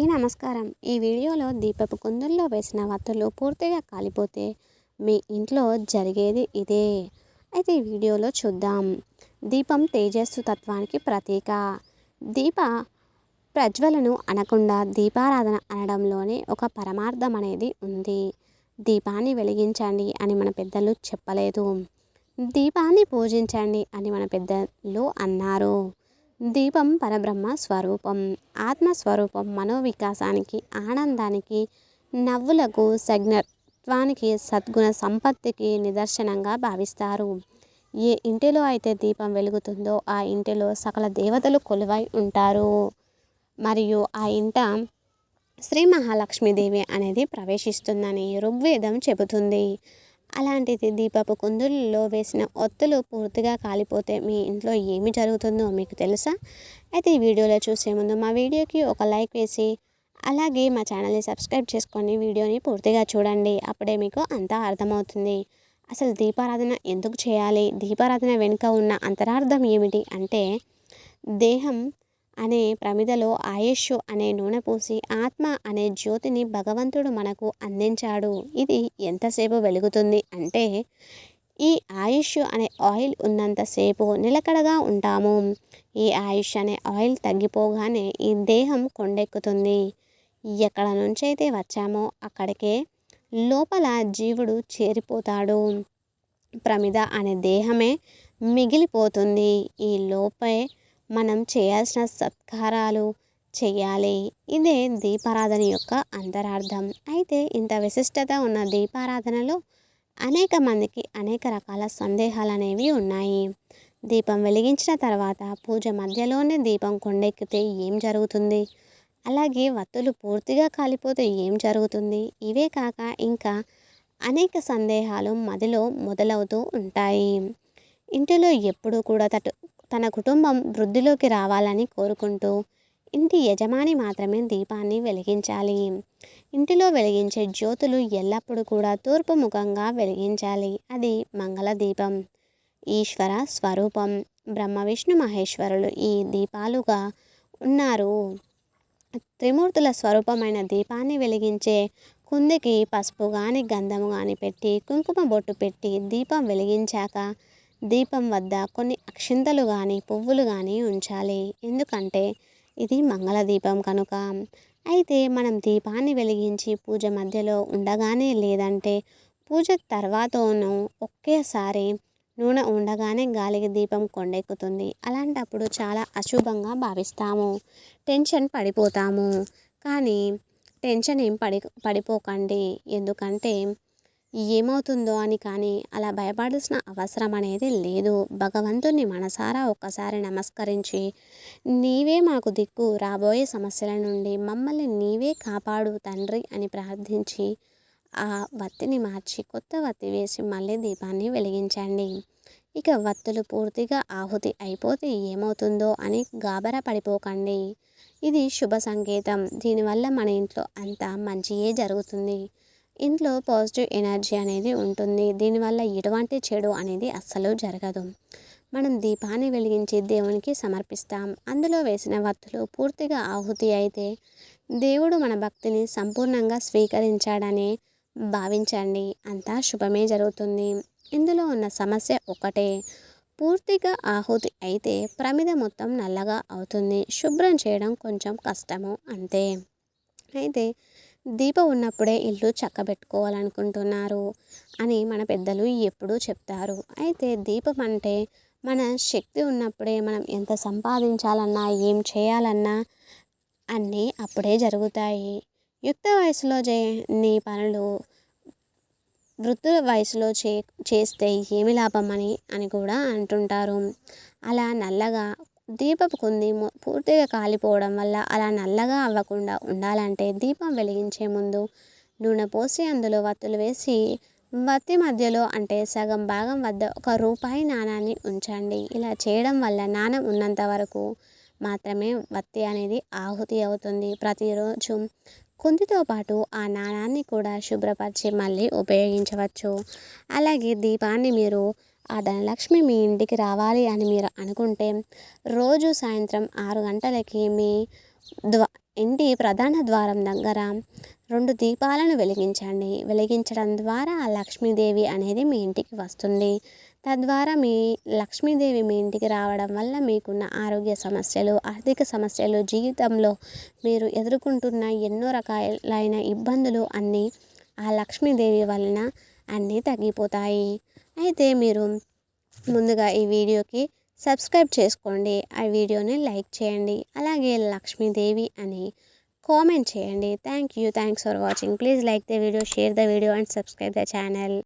అందరికీ నమస్కారం. ఈ వీడియోలో దీపపు కుందుల్లో వేసిన వత్తులు పూర్తిగా కాలిపోతే మీ ఇంట్లో జరిగేది ఇదే. అయితే ఈ వీడియోలో చూద్దాం. దీపం తేజస్సు తత్వానికి ప్రతీక. దీప ప్రజ్వలను అనకుండా దీపారాధన అనడంలోనే ఒక పరమార్థం అనేది ఉంది. దీపాన్ని వెలిగించండి అని మన పెద్దలు చెప్పలేదు. దీపాన్ని పూజించండి అని మన పెద్దలు అన్నారు. దీపం పరబ్రహ్మ స్వరూపం. ఆత్మస్వరూపం మనోవికాసానికి ఆనందానికి నవ్వులకు సజ్ఞత్వానికి సద్గుణ సంపత్తికి నిదర్శనంగా భావిస్తారు. ఏ ఇంటిలో అయితే దీపం వెలుగుతుందో ఆ ఇంటిలో సకల దేవతలు కొలువై ఉంటారు. మరియు ఆ ఇంట శ్రీ మహాలక్ష్మీదేవి అనేది ప్రవేశిస్తుందని ఋగ్వేదం చెబుతుంది. అలాంటిది దీపపు కుందులలో వేసిన ఒత్తులు పూర్తిగా కాలిపోతే మీ ఇంట్లో ఏమి జరుగుతుందో మీకు తెలుసా? అయితే ఈ వీడియోలో చూసే ముందు మా వీడియోకి ఒక లైక్ వేసి అలాగే మా ఛానల్ని సబ్స్క్రైబ్ చేసుకొని వీడియోని పూర్తిగా చూడండి. అప్పుడే మీకు అంతా అర్థమవుతుంది. అసలు దీపారాధన ఎందుకు చేయాలి? దీపారాధన వెనుక ఉన్న అంతరార్థం ఏమిటి? అంటే దేహం అనే ప్రమిదలో ఆయుష్ అనే నూనె పూసి ఆత్మ అనే జ్యోతిని భగవంతుడు మనకు అందించాడు. ఇది ఎంతసేపు వెలుగుతుంది అంటే ఈ ఆయుష్ అనే ఆయిల్ ఉన్నంతసేపు నిలకడగా ఉంటాము. ఈ ఆయుష్ అనే ఆయిల్ తగ్గిపోగానే ఈ దేహం కొండెక్కుతుంది. ఎక్కడ నుంచి అయితే వచ్చామో అక్కడికే లోపల జీవుడు చేరిపోతాడు. ప్రమిద అనే దేహమే మిగిలిపోతుంది. ఈ లోపే మనం చేయాల్సిన సత్కారాలు చేయాలి. ఇదే దీపారాధన యొక్క అంతరార్థం. అయితే ఇంత విశిష్టత ఉన్న దీపారాధనలో అనేక మందికి అనేక రకాల సందేహాలు అనేవి ఉన్నాయి. దీపం వెలిగించిన తర్వాత పూజ మధ్యలోనే దీపం కొండెక్కితే ఏం జరుగుతుంది? అలాగే వత్తులు పూర్తిగా కాలిపోతే ఏం జరుగుతుంది? ఇవే కాక ఇంకా అనేక సందేహాలు మదిలో మొదలవుతూ ఉంటాయి. ఇంటిలో ఎప్పుడూ కూడా తటు తన కుటుంబం వృద్ధిలోకి రావాలని కోరుకుంటూ ఇంటి యజమాని మాత్రమే దీపాన్ని వెలిగించాలి. ఇంటిలో వెలిగించే జ్యోతులు ఎల్లప్పుడూ కూడా తూర్పు ముఖంగా వెలిగించాలి. అది మంగళ దీపం ఈశ్వర స్వరూపం బ్రహ్మ విష్ణు మహేశ్వరులు ఈ దీపాలుగా ఉన్నారు. త్రిమూర్తుల స్వరూపమైన దీపాన్ని వెలిగించే కుందికి పసుపు కానీ గంధము కానీ పెట్టి కుంకుమ బొట్టు పెట్టి దీపం వెలిగించాక దీపం వద్ద కొన్ని అక్షింతలు కానీ పువ్వులు కానీ ఉంచాలి. ఎందుకంటే ఇది మంగళ దీపం కనుక. అయితే మనం దీపాన్ని వెలిగించి పూజ మధ్యలో ఉండగానే లేదంటే పూజ తర్వాతను ఒకేసారి నూనె ఉండగానే గాలికి దీపం కొండెక్కుతుంది. అలాంటప్పుడు చాలా అశుభంగా భావిస్తాము. టెన్షన్ పడిపోతాము. కానీ టెన్షన్ ఏం పడి పడిపోకండి. ఎందుకంటే ఏమవుతుందో అని కానీ అలా భయపడాల్సిన అవసరం అనేది లేదు. భగవంతుని మనసారా ఒక్కసారి నమస్కరించి నీవే మాకు దిక్కు రాబోయే సమస్యల నుండి మమ్మల్ని నీవే కాపాడు తండ్రి అని ప్రార్థించి ఆ వత్తిని మార్చి కొత్త వత్తి వేసి మళ్ళీ దీపాన్ని వెలిగించండి. ఇక వత్తులు పూర్తిగా ఆహుతి అయిపోతే ఏమవుతుందో అని గాబరా పడిపోకండి. ఇది శుభ సంకేతం. దీనివల్ల మన ఇంట్లో అంతా మంచియే జరుగుతుంది. ఇంట్లో పాజిటివ్ ఎనర్జీ అనేది ఉంటుంది. దీనివల్ల ఎటువంటి చెడు అనేది అస్సలు జరగదు. మనం దీపాన్ని వెలిగించి దేవునికి సమర్పిస్తాం. అందులో వేసిన వత్తులు పూర్తిగా ఆహుతి అయితే దేవుడు మన భక్తిని సంపూర్ణంగా స్వీకరించాడని భావించండి. అంతా శుభమే జరుగుతుంది. ఇందులో ఉన్న సమస్య ఒకటే పూర్తిగా ఆహుతి అయితే ప్రమిద మొత్తం నల్లగా అవుతుంది. శుభ్రం చేయడం కొంచెం కష్టము అంతే. అయితే దీపం ఉన్నప్పుడే ఇల్లు చక్కబెట్టుకోవాలనుకుంటున్నారు అని మన పెద్దలు ఎప్పుడూ చెప్తారు. అయితే దీపం అంటే మన శక్తి ఉన్నప్పుడే మనం ఎంత సంపాదించాలన్నా ఏం చేయాలన్నా అన్నీ అప్పుడే జరుగుతాయి. యుక్త వయసులో చేయని పనులు వృద్ధుల వయసులో చే చేస్తే ఏమి లాభం అని అని కూడా అంటుంటారు. అలా నల్లగా దీపపు కుంది పూర్తిగా కాలిపోవడం వల్ల అలా నల్లగా అవ్వకుండా ఉండాలంటే దీపం వెలిగించే ముందు నూనె పోసి అందులో వత్తులు వేసి వత్తి మధ్యలో అంటే సగం భాగం వద్ద ఒక రూపాయి నాణాన్ని ఉంచండి. ఇలా చేయడం వల్ల నాణం ఉన్నంత వరకు మాత్రమే వత్తి అనేది ఆహుతి అవుతుంది. ప్రతిరోజు కుందితో పాటు ఆ నాణాన్ని కూడా శుభ్రపరిచి మళ్ళీ ఉపయోగించవచ్చు. అలాగే దీపాన్ని మీరు ఆ ధనలక్ష్మి మీ ఇంటికి రావాలి అని మీరు అనుకుంటే రోజు సాయంత్రం ఆరు గంటలకి మీ ద్వా ఇంటి ప్రధాన ద్వారం దగ్గర రెండు దీపాలను వెలిగించండి. వెలిగించడం ద్వారా ఆ లక్ష్మీదేవి అనేది మీ ఇంటికి వస్తుంది. తద్వారా మీ లక్ష్మీదేవి మీ ఇంటికి రావడం వల్ల మీకున్న ఆరోగ్య సమస్యలు ఆర్థిక సమస్యలు జీవితంలో మీరు ఎదుర్కొంటున్న ఎన్నో రకాలైన ఇబ్బందులు అన్నీ ఆ లక్ష్మీదేవి వలన అన్నీ తగ్గిపోతాయి. అయితే మీరు ముందుగా ఈ వీడియోకి సబ్స్క్రైబ్ చేసుకోండి. ఆ వీడియోని లైక్ చేయండి. అలాగే లక్ష్మీదేవి అని కామెంట్ చేయండి. Thank you. Thanks for watching. Please like the video share the video and subscribe the channel.